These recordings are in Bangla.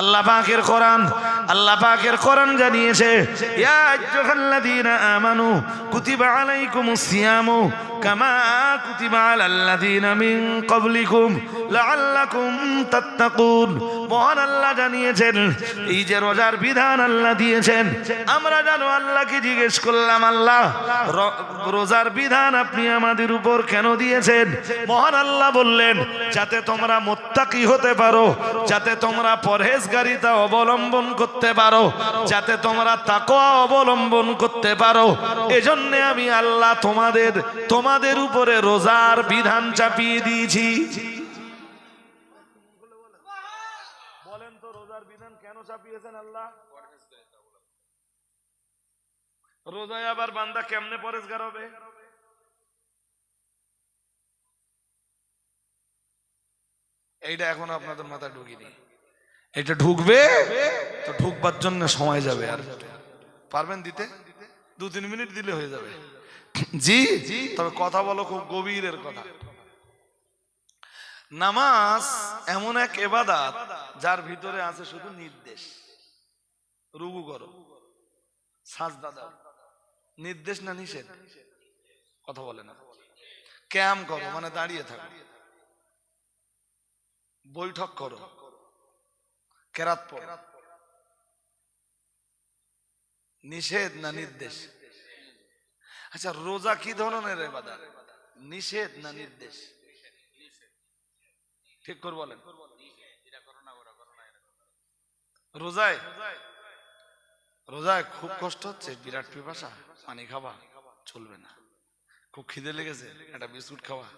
আল্লাহ কোরআন আল্লাহ কোরআন জানিয়েছে, ইয়া আমানু কুতিবা আলাইকুমুস সিয়ামু কামা কুতিবা আলাল্লাযীনা মিন ক্বাবলিকুম লাআল্লাকুম তাত্তাকুন। মহান আল্লাহ জানিয়েছেন, এই যে রোজার বিধান আল্লাহ দিয়েছেন, আমরা জানো আল্লাহকে জিজ্ঞেস করলাম, আল্লাহ রোজার বিধান আপনি আমাদের উপর কেন দিয়েছেন? মহান আল্লাহ বললেন, যাতে তোমরা মোত্তাকি হতে পারো, যাতে তোমরা পরহেজগারিতা অবলম্বন করতে পারো, যাতে তোমরা তাকওয়া অবলম্বন করতে পারো। এজন্য আমি আল্লাহ তোমাদের তোমাদের উপরে রোজার বিধান চাপিয়ে দিয়েছি। এইটা এখন আপনাদের মাথায় ঢুকিনি। এটা ঢুকবে, তো ঢুকবার জন্য সময় যাবে আর। পারবেন দিতে? দু তিন মিনিট দিলে হয়ে যাবে। জি, তবে কথা বলো খুব গভীরের কথা। নামাজ এমন এক এবাদাত যার ভিতরে আছে শুধু নির্দেশ। রুগু করো, সাজদা দাও। নির্দেশ না নিষেধ? কথা বলে না। ক্যাম করো মানে দাঁড়িয়ে থাকো। বৈঠক করো। কেরাত নিষেধ না নির্দেশ? আচ্ছা রোজা কি ধরনের এবাদত নিষেধ না নির্দেশ? ঠিক করে বলেন। রোজায়? রোজায় খুব কষ্ট হচ্ছে, বিরাট পিপাসা, পানি খাওয়া, চলবে না। খুব খিদে লেগেছে, একটা বিস্কুট খাওয়া।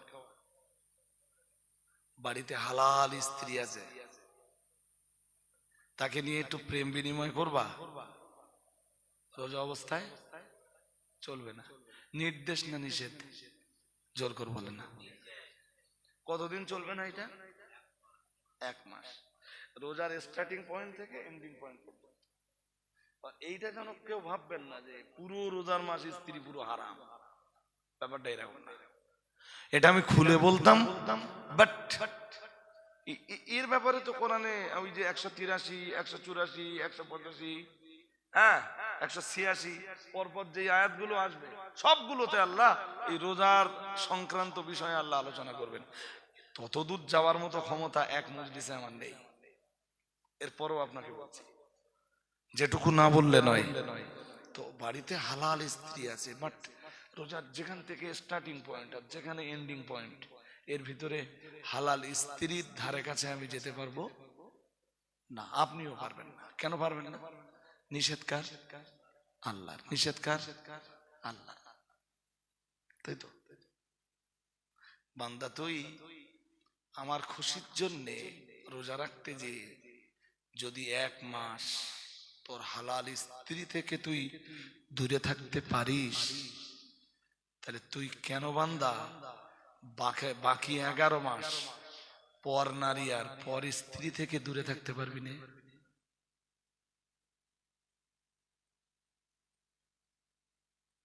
বাড়িতে হালাল স্ত্রী আছে। তাকে নিয়ে একটু প্রেম বিনিময় করবা? রোজা অবস্থায় চলবে না। নির্দেশ না নিষেধ? জোর করে বলে না। কতদিন চলবে না এটা? এক মাস। রোজার স্টার্টিং পয়েন্ট থেকে এন্ডিং পয়েন্ট পর্যন্ত। এইটা যেন কেউ ভাববেন না যে পুরো রোজার মাস স্ত্রী পুরো হারাম। ব্যাপারটা এরকম না। এটা আমি খুলে বলতাম বাট এর ব্যাপারে তো কোরআনে ওই যে একশো তিরাশি, একশো চুরাশি, একশো পঁচাশি হ্যাঁ একশো ছিয়াশি, পরপর যে আয়াতগুলো আসবে, সবগুলোতে আল্লাহ এই রোজার সংক্রান্ত বিষয়ে আল্লাহ আলোচনা করবেন। ততদূর যাওয়ার মতো ক্ষমতা এক মজলিসে আমার নেই। এরপরও আপনাকে বলছি, যেটুকু না বললে নয়, তো বাড়িতে হালাল স্ত্রী আছে বাট রোজার যেখান থেকে স্টার্টিং পয়েন্ট আর যেখানে এন্ডিং পয়েন্ট এর ভিতরে হালাল স্ত্রীর ধারে কাছে আমি যেতে পারব? না, আপনিও পারবেন না। কেন পারবেন না? নিষেধকার আল্লাহর। নিষেধকার আল্লাহ। তাই তো? বান্দা তুই আমার খুশির জন্যে রোজা রাখতে যে, যদি এক মাস তোর হালাল স্ত্রী থেকে তুই দূরে থাকতে পারিস, তাহলে তুই কেন বান্দা বাকি এগারো মাস, পর নারী আর পর স্ত্রী থেকে দূরে থাকতে পারবি না।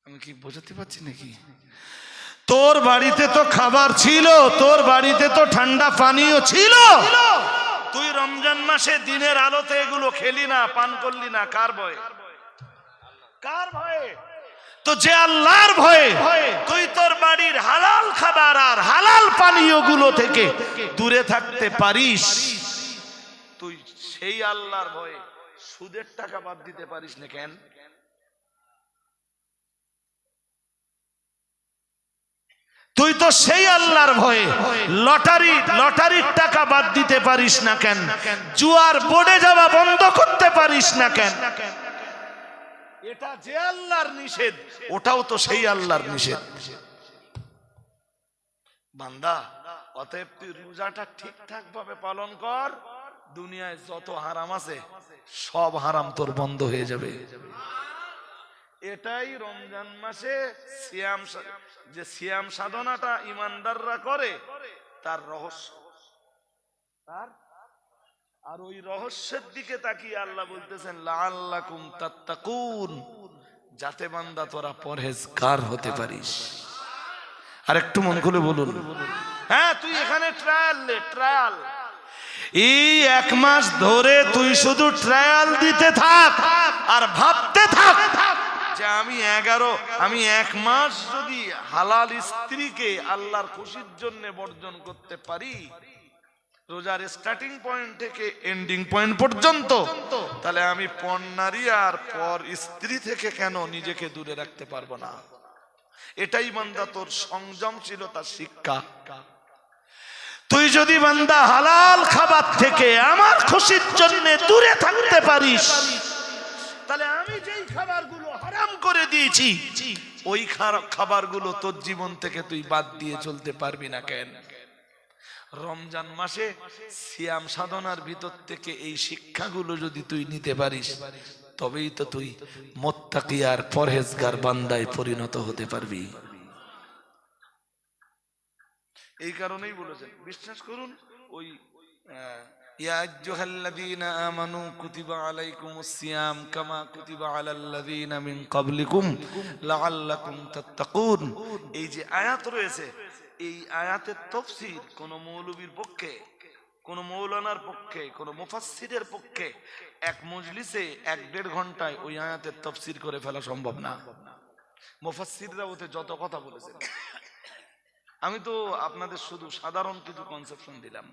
আমি কি বোঝাতে পারছি নাকি? তোর বাড়িতে তো খাবার ছিল, তোর বাড়িতে তো ঠান্ডা পানীয় ছিল। তুই রমজান মাসে দিনের আলোতে এগুলো খেলি না, পান করলি না, কার ভয়ে? কার ভয়ে? তো যে আল্লাহর ভয়ে তুই তোর বাড়ির হালাল খাবার আর হালাল পানীয়গুলো থেকে দূরে থাকতে পারিস। তুই সেই আল্লাহর ভয়ে সুদের টাকা বাদ দিতে পারিস না কেন? তুই তো সেই আল্লাহর ভয়ে লটারি লটারির টাকা বাদ দিতে পারিস না কেন? জুয়ার বোর্ডে যাওয়া বন্ধ করতে পারিস না কেন? এটা যে আল্লাহর নিষেধ, ওটাও তো সেই আল্লাহর নিষেধ। বান্দা, অতএব তুই রোজাটা ঠিকঠাক ভাবে পালন কর, দুনিয়ায় যত হারাম আছে, সব হারাম তোর বন্ধ হয়ে যাবে। এটাই রমজান মাসে সিয়াম যে সিয়াম সাধনাটা ইমানদাররা করে, তার রহস্য। তার আর ওই রহস্যের দিকে তাকিয়ে আল্লাহ বলতেছেন, লাআল্লাকুম তাত্তাকুন। যাতে বান্দা তোরা পরহেজগার হতে পারিস। আর একটু মন খুলে বলুন। হ্যাঁ তুই এখানে ট্রায়াল লে ট্রায়াল এই এক মাস ধরে তুই শুধু ট্রায়াল দিতে থাক আর ভাবতে থাক যে আমি এগারো, আমি এক মাস যদি হালাল স্ত্রীকে আল্লাহর খুশির জন্য বর্জন করতে পারি রোজার স্টার্টিং পয়েন্ট থেকে এন্ডিং পয়েন্ট পর্যন্ত। তাহলে আমি পর নারী আর পর স্ত্রী থেকে কেন নিজেকে দূরে রাখতে পারব না? এটাই বান্দা তোর সংযমশীলতার শিক্ষা। তুই যদি বান্দা হালাল খাবার থেকে আমার খুশির জন্য দূরে থাকতে পারিস, তাহলে আমি যেই খাবারগুলো হারাম করে দিয়েছি, ওই খাবারগুলো তোর জীবন থেকে তুই বাদ দিয়ে চলতে পারবি না কেন? রমজান মাসে সিয়াম সাধনার ভিতর থেকে এই শিক্ষাগুলো যদি তুই নিতে পারিস, তবেই তো তুই মোত্তাকি আর পরহেজগার বান্দায় পরিণত হতে পারবি। এই কারণেই বলেছেন, বিশ্বাস করুন, ওই এই যে আয়াত রয়েছে এই আয়াতের তফসির কোন মৌলবীর পক্ষে, কোন মৌলানার পক্ষে, কোন মুফাসিরের পক্ষে এক মজলিসে এক দেড় ঘন্টায় ওই আয়াতের তফসির করে ফেলা সম্ভব না। মুফাসিররা ওতে যত কথা বলেছেন আমি তো আপনাদের শুধু সাধারণ কিছু কনসেপশন দিলাম।